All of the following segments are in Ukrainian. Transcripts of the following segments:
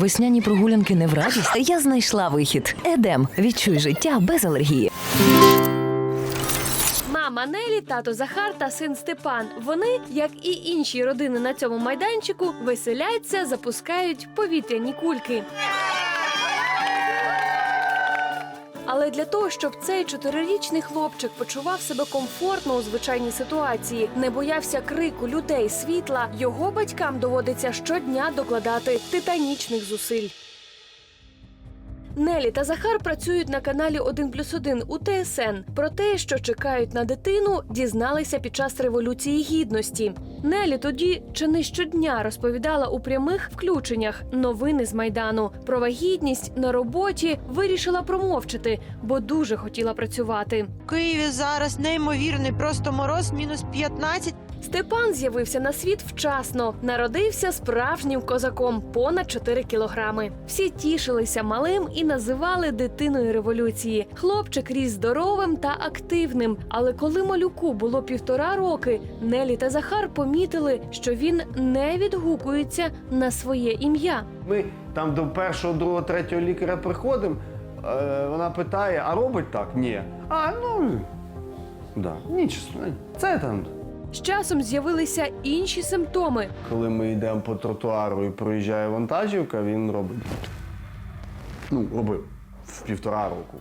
Весняні прогулянки не в радість. Я знайшла вихід. Едем. Відчуй життя без алергії. Мама Нелі, тато Захар та син Степан. Вони, як і інші родини на цьому майданчику, веселяться, запускають повітряні кульки. Але для того, щоб цей чотирирічний хлопчик почував себе комфортно у звичайній ситуації, не боявся крику людей, світла, його батькам доводиться щодня докладати титанічних зусиль. Нелі та Захар працюють на каналі 1 плюс 1 у ТСН. Про те, що чекають на дитину, дізналися під час революції гідності. Нелі тоді чи не щодня розповідала у прямих включеннях новини з майдану. Про вагітність на роботі вирішила промовчати, бо дуже хотіла працювати. В Києві зараз неймовірний, просто мороз мінус 15. Степан з'явився на світ вчасно. Народився справжнім козаком, понад 4 кілограми. Всі тішилися малим і називали дитиною революції. Хлопчик ріс здоровим та активним. Але коли малюку було півтора роки, Нелі та Захар помітили, що він не відгукується на своє ім'я. Ми там до першого, другого, третього лікаря приходимо. Е, вона питає, а робить так? Ні. А, ну да, нічого. Це там. З часом з'явилися інші симптоми. Коли ми йдемо по тротуару і проїжджає вантажівка, він робить. Ну, робив в півтора року.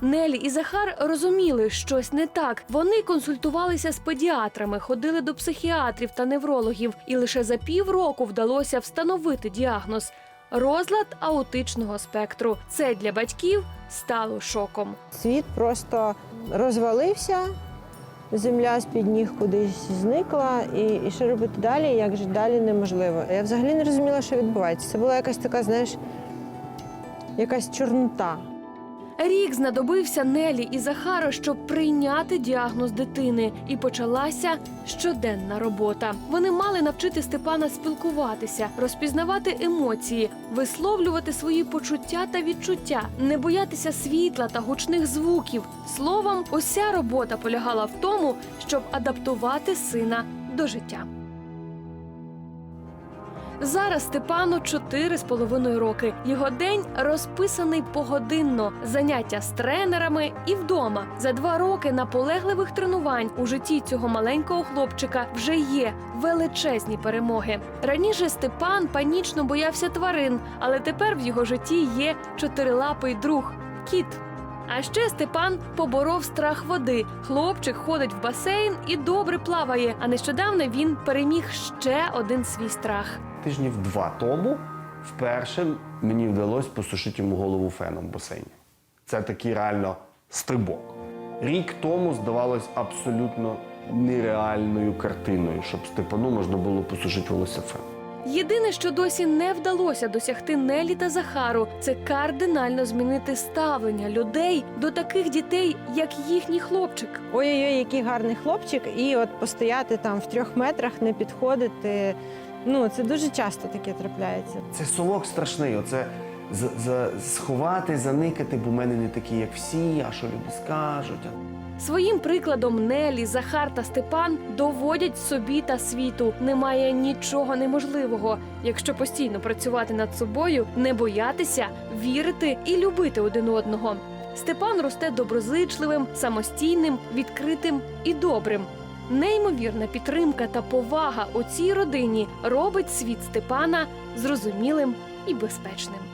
Нелі і Захар розуміли, щось не так. Вони консультувалися з педіатрами, ходили до психіатрів та неврологів, і лише за півроку вдалося встановити діагноз розлад аутичного спектру. Це для батьків стало шоком. Світ просто розвалився, земля з-під ніг кудись зникла, і, і що робити далі, як жити далі неможливо. Я взагалі не розуміла, що відбувається. Це була якась така, знаєш, якась чорнота. Рік знадобився Нелі і Захару, щоб прийняти діагноз дитини, і почалася щоденна робота. Вони мали навчити Степана спілкуватися, розпізнавати емоції, висловлювати свої почуття та відчуття, не боятися світла та гучних звуків. Словом, уся робота полягала в тому, щоб адаптувати сина до життя. Зараз Степану чотири з половиною роки. Його день розписаний погодинно, заняття з тренерами і вдома. За два роки наполегливих тренувань у житті цього маленького хлопчика вже є величезні перемоги. Раніше Степан панічно боявся тварин, але тепер в його житті є чотирилапий друг кіт. А ще Степан поборов страх води. Хлопчик ходить в басейн і добре плаває. А нещодавно він переміг ще один свій страх. Тижнів два тому вперше мені вдалося посушити йому голову феном в басейні. Це такий реально стрибок. Рік тому здавалось абсолютно нереальною картиною, щоб Степану можна було посушити волосся феном. Єдине, що досі не вдалося досягти Нелі та Захару, це кардинально змінити ставлення людей до таких дітей, як їхній хлопчик. Ой-ой-ой, який гарний хлопчик, і от постояти там в трьох метрах, не підходити. Ну, це дуже часто таке трапляється. Це совок страшний. Оце за, за, сховати, заникати, бо в мене не такі, як всі, а що люди скажуть. Своїм прикладом Нелі, Захар та Степан доводять собі та світу. Немає нічого неможливого, якщо постійно працювати над собою, не боятися, вірити і любити один одного. Степан росте доброзичливим, самостійним, відкритим і добрим. Неймовірна підтримка та повага у цій родині робить світ Степана зрозумілим і безпечним.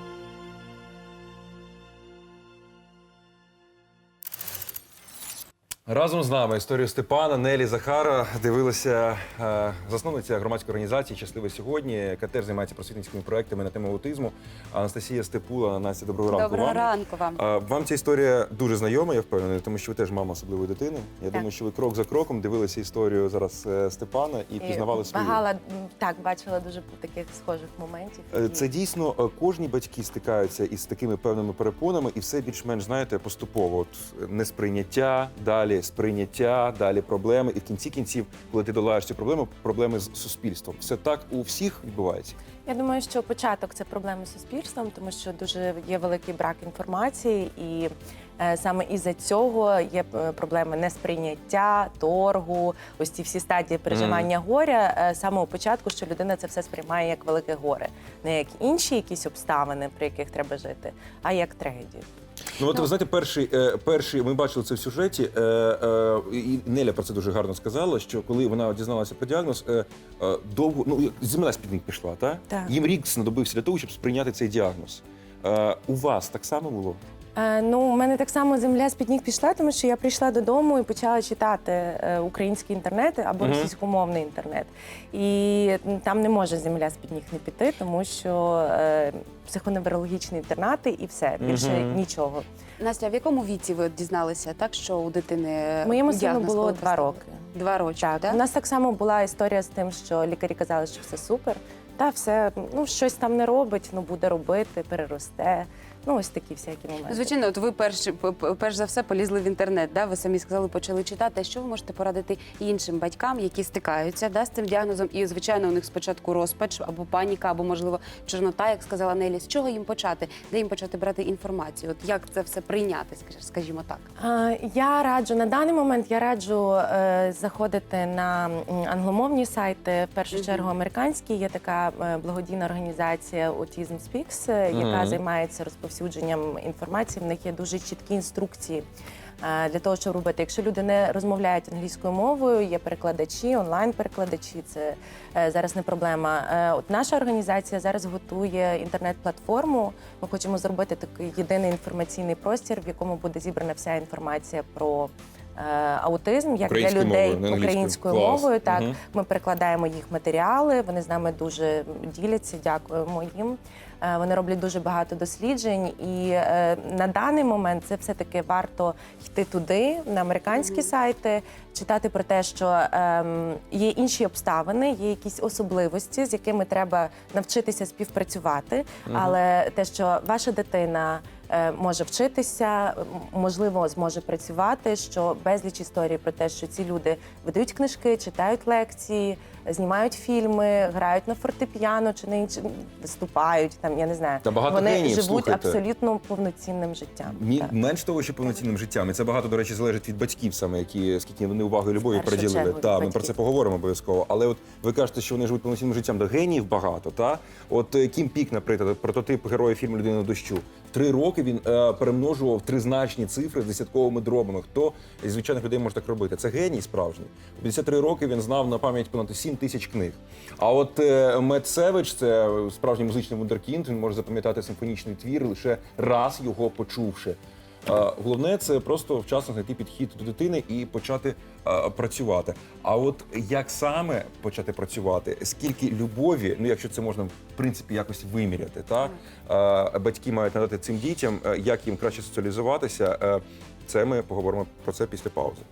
Разом з нами історію Степана, Нелі Захара дивилася е, засновниця громадської організації Щасливе сьогодні, яка теж займається просвітницькими проектами на тему аутизму. Анастасія Степула. Настя, доброго ранку. Доброго вам. ранку вам. Е, Вам ця історія дуже знайома, я впевнений, тому що ви теж мама особливої дитини. Я думаю, що ви крок за кроком дивилися історію зараз е, Степана і пізнавали свою. Багала, так, бачила дуже таких схожих моментів. Е, Це дійсно е, кожні батьки стикаються із такими певними перепонами, і все більш-менш знаєте поступово. От е, несприйняття, далі сприйняття, далі проблеми. І в кінці кінців, коли ти долаєш цю проблему, проблеми з суспільством. Все так у всіх відбувається. Я думаю, що початок це проблеми з суспільством, тому що дуже є великий брак інформації, і саме із-за цього є е, проблеми несприйняття, торгу, ось ці всі стадії переживання горя. е, з самого початку, що людина це все сприймає як велике горе, не як інші якісь обставини, при яких треба жити, а як трагедію. Ну, от ви знаєте, перший, е, перший, ми бачили це в сюжеті, е, е, і Неля про це дуже гарно сказала, що коли вона дізналася про діагноз, е, е, довго, ну, земля з-під них пішла, так? Так. Їм рік знадобився для того, щоб сприйняти цей діагноз. Е, у вас так само було? Е, Ну, у мене так само земля з-під ніг пішла, тому що я прийшла додому і почала читати е, український інтернет або Мгм. російськомовний інтернет. І там не може земля з-під ніг не піти, тому що е, психоневрологічні інтернати і все більше Мгм. нічого. Настя, в якому віці ви дізналися, так що у дитини Моєму сину було два роки. Два роки, Так, так? у нас так само була історія з тим, що лікарі казали, що все супер. Та все, ну щось там не робить, ну буде робити, переросте. Ну ось такі всякі моменти. Звичайно, от ви перш, перш за все полізли в інтернет. Да? Ви самі сказали, почали читати. А що ви можете порадити іншим батькам, які стикаються да, з цим діагнозом? І звичайно, у них спочатку розпач або паніка, або можливо чорнота, як сказала Нелі. З чого їм почати? Де їм почати брати інформацію? От як це все прийняти, скажімо так? Я раджу на даний момент. Я раджу е, заходити на англомовні сайти. В першу Мгм. чергу американські є така е, благодійна організація Autism Speaks, е, яка Мгм. займається розповсюдженням інформації. В них є дуже чіткі інструкції. е, Для того, щоб робити, якщо люди не розмовляють англійською мовою, є перекладачі, онлайн-перекладачі. Це е, зараз не проблема. Е, От наша організація зараз готує інтернет-платформу. Ми хочемо зробити такий єдиний інформаційний простір, в якому буде зібрана вся інформація про. Аутизм як для людей мовою, українською Клас. мовою. Так Мгм. ми перекладаємо їх матеріали. Вони з нами дуже діляться. Дякуємо їм. Е, Вони роблять дуже багато досліджень, і е, на даний момент це все таки варто йти туди, на американські сайти, читати про те, що ем, є інші обставини, є якісь особливості, з якими треба навчитися співпрацювати. Але те, що ваша дитина е, може вчитися, можливо, зможе працювати. Що безліч історій про те, що ці люди видають книжки, читають лекції, знімають фільми, грають на фортепіано чи на інші виступають там. Я не знаю. Та багато вони геніїв, живуть слухайте. абсолютно повноцінним життям. Ні, Так. менш того, що повноцінним життям. І це багато, до речі, залежить від батьків, саме які скільки вони уваги і любові приділили. Та ми про це поговоримо обов'язково. Але от ви кажете, що вони живуть повноцінним життям, де геніїв багато. Та от е, Кім Пік, наприклад, прототип героя фільму Людина дощу. Три роки він е, перемножував тризначні цифри з десятковими дробами. Хто із звичайних людей може так робити? Це геній справжній. У 53 роки він знав на пам'ять понад 7 тисяч книг. А от е, Мет Севич, це справжній музичний вундеркінд, він може запам'ятати симфонічний твір лише раз його почувши. Головне це просто вчасно знайти підхід до дитини і почати е, працювати. А от як саме почати працювати, скільки любові, ну якщо це можна в принципі якось виміряти, та е, батьки мають надати цим дітям, е, як їм краще соціалізуватися. е, Це ми поговоримо про це після паузи.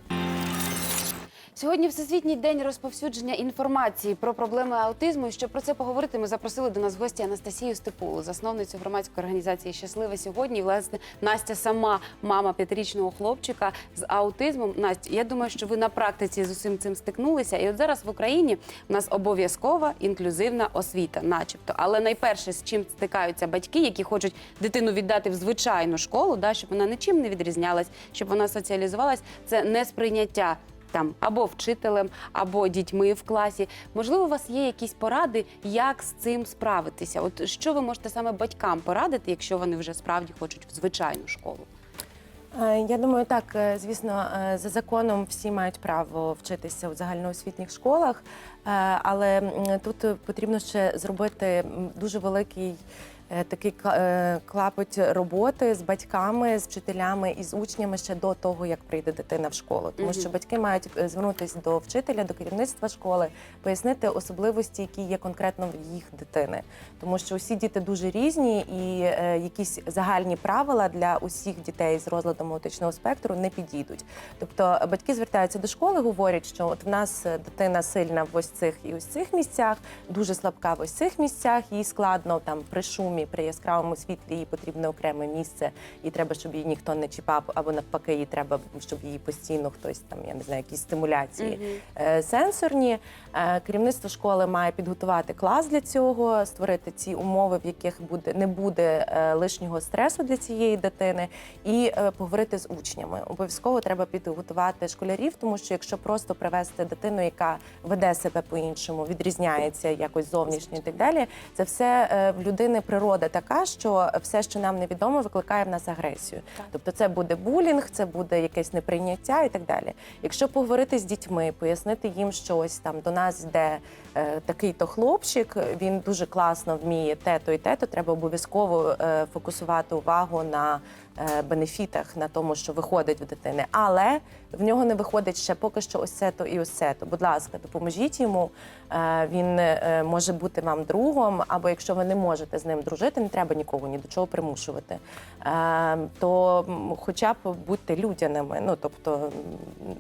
Сьогодні Всесвітній день розповсюдження інформації про проблеми аутизму. І щоб про це поговорити, ми запросили до нас гості Анастасію Степулу, засновницю громадської організації Щасливе сьогодні. Власне, Настя сама мама п'ятирічного хлопчика з аутизмом. Настя, я думаю, що ви на практиці з усім цим стикнулися. І от зараз в Україні у нас обов'язкова інклюзивна освіта, начебто. Але найперше, з чим стикаються батьки, які хочуть дитину віддати в звичайну школу, да, щоб вона нічим не відрізнялась, щоб вона соціалізувалась, це несприйняття там або вчителем, або дітьми в класі. Можливо, у вас є якісь поради, як з цим справитися? От що ви можете саме батькам порадити, якщо вони вже справді хочуть в звичайну школу? Е, Я думаю, так, е, звісно, е, за законом всі мають право вчитися у загальноосвітніх школах, але тут потрібно ще зробити дуже великий. Е, Такий е, клапоть роботи з батьками, з вчителями і з учнями ще до того, як прийде дитина в школу, тому що батьки мають е, звернутися до вчителя, до керівництва школи, пояснити особливості, які є конкретно в їх дитини, тому що усі діти дуже різні, і якісь загальні правила для усіх дітей з розладом аутичного спектру не підійдуть. Тобто батьки звертаються до школи, говорять, що от в нас дитина сильна в ось цих і ось цих місцях, дуже слабка в ось цих місцях, їй складно там при шумі домі при яскравому світлі їй потрібне окреме місце, і треба, щоб її ніхто не чіпав, або навпаки, їй треба, щоб її постійно хтось там, я не знаю, якісь стимуляції е, сенсорні. Е, Керівництво школи має підготувати клас для цього, створити ці умови, в яких буде не буде е, лишнього стресу для цієї дитини, і поговорити з учнями. Обов'язково треба підготувати школярів, тому що якщо просто привести дитину, яка веде себе по-іншому, відрізняється якось зовнішньо і так далі, це все в людини природа така, що все, що нам невідомо, викликає в нас агресію. Тобто, це буде булінг, це буде якесь неприйняття і так далі. Якщо поговорити з дітьми, пояснити їм щось там до нас йде е, такий-то хлопчик, він дуже класно вміє те-то і те-то, треба обов'язково е, фокусувати увагу на бенефітах, на тому, що виходить в дитини. Але в нього не виходить ще поки що ось це то і ось це то. Будь ласка, допоможіть йому. Е, Він е, може бути вам другом, або якщо ви не можете з ним дружити, не треба нікого ні до чого примушувати. Е, То хоча б будьте людяними. Ну тобто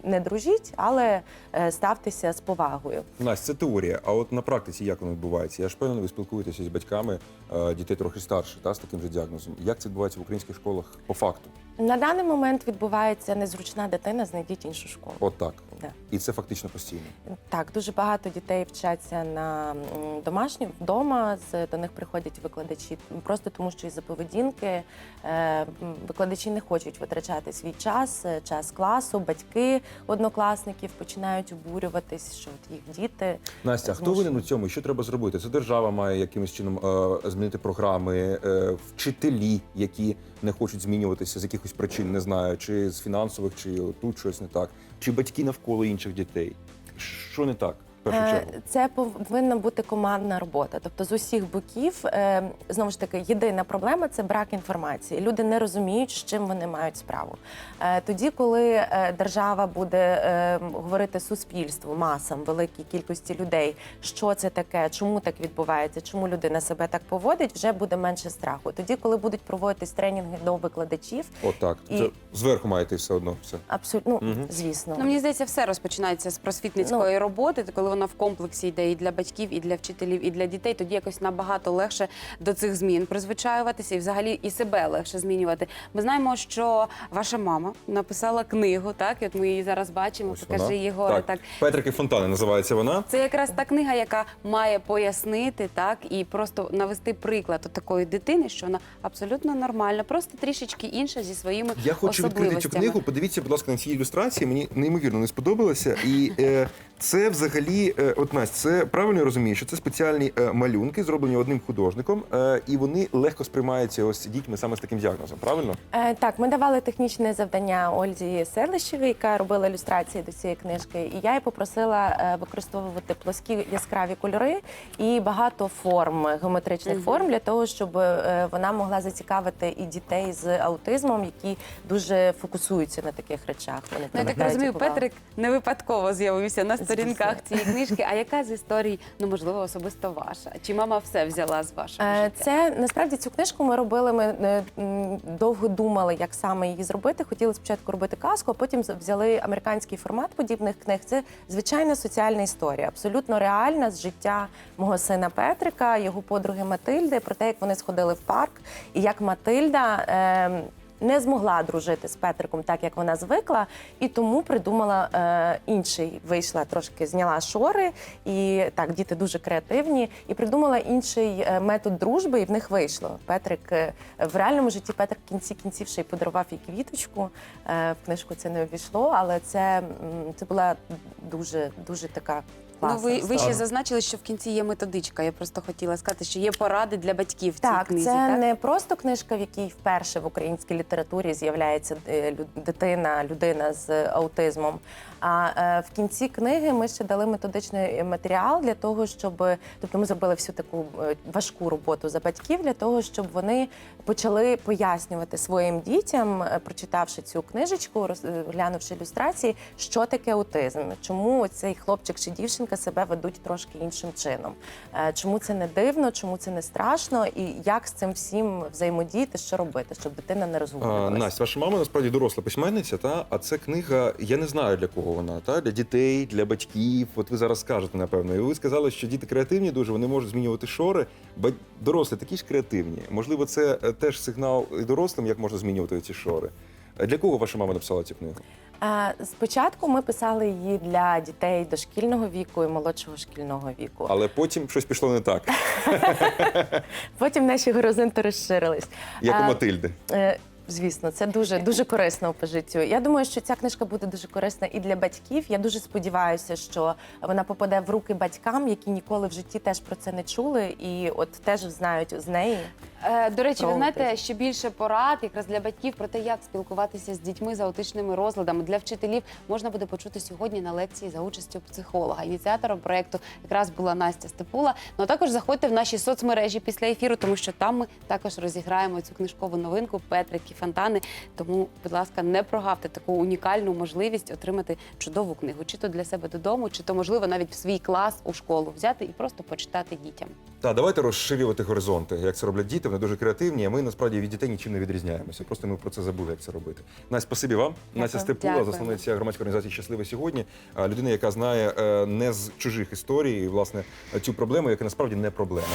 не дружіть, але е, ставтеся з повагою. Настя, це теорія. А от на практиці як воно відбувається? Я ж певно, ви спілкуєтеся з батьками е, дітей трохи старше, та з таким же діагнозом. Як це відбувається в українських школах по факту? На даний момент відбувається незручна дитина, знайдіть іншу школу. От так. Да. І це фактично постійно. Так, дуже багато дітей вчаться на м, вдома. З до них приходять викладачі просто тому, що із-за поведінки е, викладачі не хочуть витрачати свій час, е, час класу. Батьки однокласників починають обурюватись, що от їх діти Настя, а хто винен у цьому? Що треба зробити? Це держава має якимось чином е, змінити програми, вчителі, які не хочуть змінюватися з якихось причин, не знаю, чи з фінансових, чи тут щось не так, чи батьки навколо інших дітей. Що не так? Першу Е, чергу. Це повинна бути командна робота. Тобто з усіх боків е, знову ж таки єдина проблема це брак інформації. Люди не розуміють, з чим вони мають справу. Е, Тоді, коли держава буде говорити суспільству, масам, великій кількості людей, що це таке, чому так відбувається, чому людина себе так поводить, вже буде менше страху. Тоді, коли будуть проводитись тренінги до викладачів, От так. і- Це зверху маєте все одно. Все. абсолютно ну, звісно. Ну, мені здається, все розпочинається з просвітницької роботи, коли вона в комплексі йде і для батьків, і для вчителів, і для дітей. Тоді якось набагато легше до цих змін призвичаюватися і взагалі і себе легше змінювати. Ми знаємо, що ваша мама написала книгу, так і от ми її зараз бачимо. Ось Покажи вона. Єгоре. Так. Так. Петрики Фонтани називається вона. Це якраз та книга, яка має пояснити так і просто навести приклад от такої дитини, що вона абсолютно нормальна, просто трішечки інша зі своїми Я хочу відкрити цю книгу. Подивіться, будь ласка, на ці ілюстрації. Мені неймовірно не сподобалося. І е, це взагалі, е, от Настя, це правильно я розумію, що це спеціальні е, малюнки, зроблені одним художником, е, і вони легко сприймаються ось дітьми саме з таким діагнозом. Правильно? Е, Так, ми давали технічне завдання Ользі Селищевій, яка робила ілюстрації до цієї книжки. І я її попросила використовувати плоскі яскраві кольори і багато форм, геометричних форм для того, щоб вона могла зацікавити і дітей з аутизмом, які дуже фокусуються на таких речах. Вони Ну, я так розумію. Петрик не випадково з'явився на. Сторінках цієї книжки. А яка з історій, ну можливо, особисто ваша? Чи мама все взяла з вашого Е, життя? Це насправді цю книжку ми робили. Ми е, довго думали, як саме її зробити. Хотіли спочатку робити казку, а потім взяли американський формат подібних книг. Це звичайна соціальна історія, абсолютно реальна з життя мого сина Петрика, його подруги Матильди, про те, як вони сходили в парк, і як Матильда. Е, не змогла дружити з Петриком так, як вона звикла, і тому придумала е, інший. Вийшла трошки, зняла шори, і так, діти дуже креативні, і придумала інший е, метод дружби, і в них вийшло. Петрик е, в реальному житті Петрик кінці кінців ще й подарував їй квіточку. Е, в книжку це не увійшло, але це, це була дуже дуже така Ну, ви, ви ще зазначили, що в кінці є методичка. Я просто хотіла сказати, що є поради для батьків в Так, цій книзі. це так? не просто книжка, в якій вперше в українській літературі з'являється е, лю- дитина, людина з аутизмом. А е, в кінці книги ми ще дали методичний матеріал для того, щоб тобто ми зробили всю таку е, важку роботу за батьків для того, щоб вони почали пояснювати своїм дітям, е, прочитавши цю книжечку, розглянувши ілюстрації, що таке аутизм, чому цей хлопчик чи дівчинка. Дівчинка себе ведуть трошки іншим чином. Е, Чому це не дивно, чому це не страшно, і як з цим всім взаємодіяти, що робити, щоб дитина не розгублювалася? Настя, ваша мама насправді доросла письменниця, та а це книга. Я не знаю для кого вона, та для дітей, для батьків. От ви зараз скажете, напевно. І ви сказали, що діти креативні дуже, вони можуть змінювати шори. Бо дорослі такі ж креативні. Можливо, це е, теж сигнал і дорослим, як можна змінювати ці шори. Для кого ваша мама написала цю книгу? Е, Спочатку ми писали її для дітей дошкільного віку і молодшого шкільного віку. Але потім щось пішло не так, Потім наші горизонти розширились. як у Е, Матильди. Звісно, це дуже дуже корисно по життю. Я думаю, що ця книжка буде дуже корисна і для батьків. Я дуже сподіваюся, що вона попаде в руки батькам, які ніколи в житті теж про це не чули, і от теж знають з неї. Е, До речі, ви знаєте, ще більше порад якраз для батьків про те, як спілкуватися з дітьми з аутичними розладами. Для вчителів можна буде почути сьогодні на лекції за участю психолога. Ініціатором проекту якраз була Настя Степула. Ну а також заходьте в наші соцмережі після ефіру, тому що там ми також розіграємо цю книжкову новинку Петрики Фонтани. Тому, будь ласка, не прогавте таку унікальну можливість отримати чудову книгу, чи то для себе додому, чи то можливо навіть в свій клас у школу взяти і просто почитати дітям. Так, давайте розширювати горизонти, як це роблять діти. Вони дуже креативні. А ми насправді від дітей нічим не відрізняємося. Просто ми про це забули, як це робити. Настя, спасибі вам. Настя Степула, Дякую. засновниця громадської організації Щасливе сьогодні. Людина, яка знає е, не з чужих історій, власне, цю проблему, яка насправді не проблема.